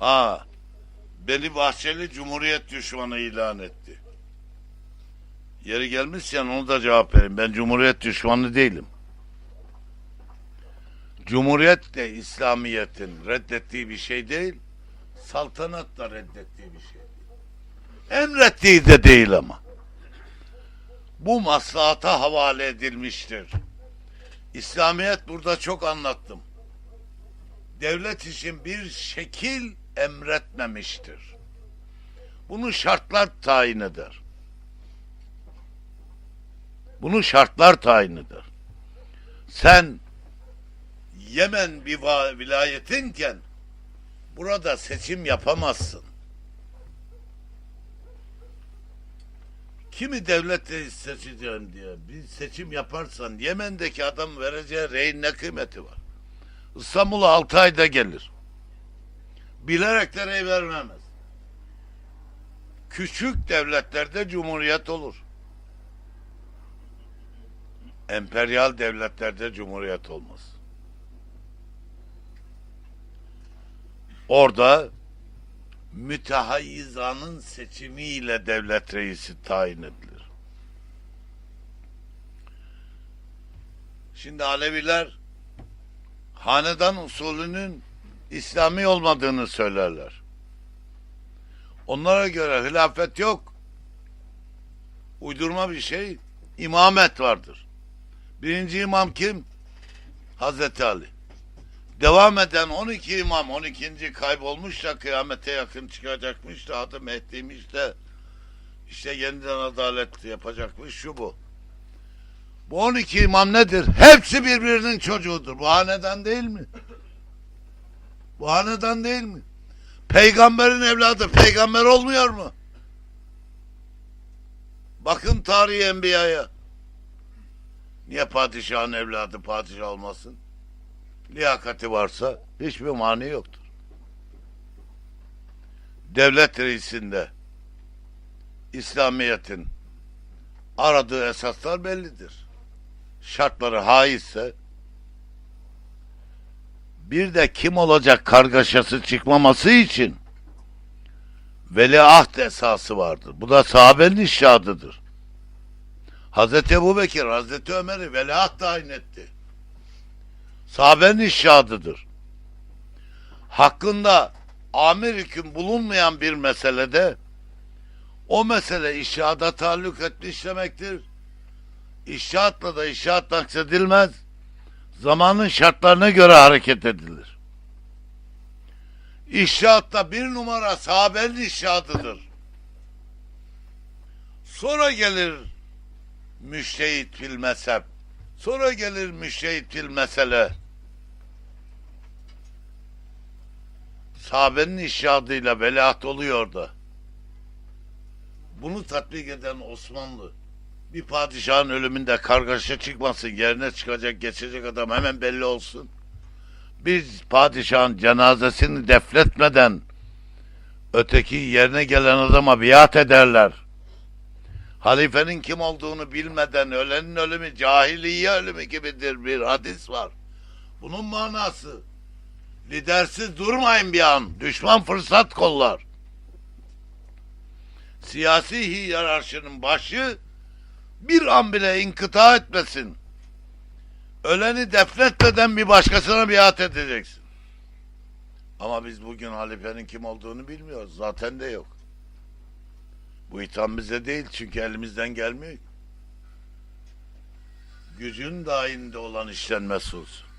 Ha, Beni Bahçeli Cumhuriyet düşmanı ilan etti. Yeri gelmişken onu da cevap vereyim. Ben Cumhuriyet düşmanı değilim. Cumhuriyet de İslamiyet'in reddettiği bir şey değil, saltanat da reddettiği bir şey değil. Emrettiği de değil ama. Bu maslahata havale edilmiştir. İslamiyet burada çok anlattım. Devlet için bir şekil emretmemiştir. Bunu şartlar tayin eder. Bunu şartlar tayin eder. Sen Yemen bir vilayetinken burada seçim yapamazsın. Kimi devlette seçeceğim diye bir seçim yaparsan Yemen'deki adam vereceği reyin ne kıymeti var? İstanbul'a 6 ayda gelir. Bilerek de vermemez. Küçük devletlerde cumhuriyet olur. Emperyal devletlerde cumhuriyet olmaz. Orada mütehayyizanın seçimiyle devlet reisi tayin edilir. Şimdi Aleviler hanedan usulünün İslami olmadığını söylerler. Onlara göre hilafet yok. Uydurma bir şey. İmamet vardır. Birinci imam kim? Hazreti Ali. Devam eden 12 imam 12. kaybolmuş da kıyamete yakın çıkacakmış da adı Mehdi'ymiş de işte yeniden adalet yapacakmış şu bu. Bu 12 imam nedir? Hepsi birbirinin çocuğudur. Bu hanedan değil mi? Bu hanedan değil mi? Peygamberin evladı peygamber olmuyor mu? Bakın tarihi enbiyaya. Niye padişahın evladı padişah olmasın? Liyakati varsa hiçbir mani yoktur. Devlet reisinde İslamiyet'in aradığı esaslar bellidir. Şartları haizse bir de kim olacak kargaşası çıkmaması için veliaht esası vardır. Bu da sahabenin işadıdır. Hazreti Ebu Bekir, Hazreti Ömer'i veliaht tayin etti. Sahabenin işadıdır. Hakkında amir hüküm bulunmayan bir meselede o mesele işahada taalluk etmiş demektir. İşahatla da işahat naksedilmez zamanın şartlarına göre hareket edilir. İşahatta bir numara sahabenin işahatıdır. Sonra gelir müştehit fil mezhep. Sonra gelir müştehit fil mesele. Sahabenin işadıyla veliaht oluyor da. Bunu tatbik eden Osmanlı bir padişahın ölümünde kargaşa çıkmasın, yerine çıkacak, geçecek adam hemen belli olsun. Biz padişahın cenazesini defletmeden öteki yerine gelen adama biat ederler. Halifenin kim olduğunu bilmeden ölenin ölümü cahiliye ölümü gibidir bir hadis var. Bunun manası lidersiz durmayın bir an. Düşman fırsat kollar. Siyasi hiyerarşinin başı bir an bile inkıta etmesin. Öleni defnetmeden bir başkasına biat edeceksin. Ama biz bugün halifenin kim olduğunu bilmiyoruz. Zaten de yok. Bu itham bize değil çünkü elimizden gelmiyor. Gücün dahilinde olan işten mesulsün.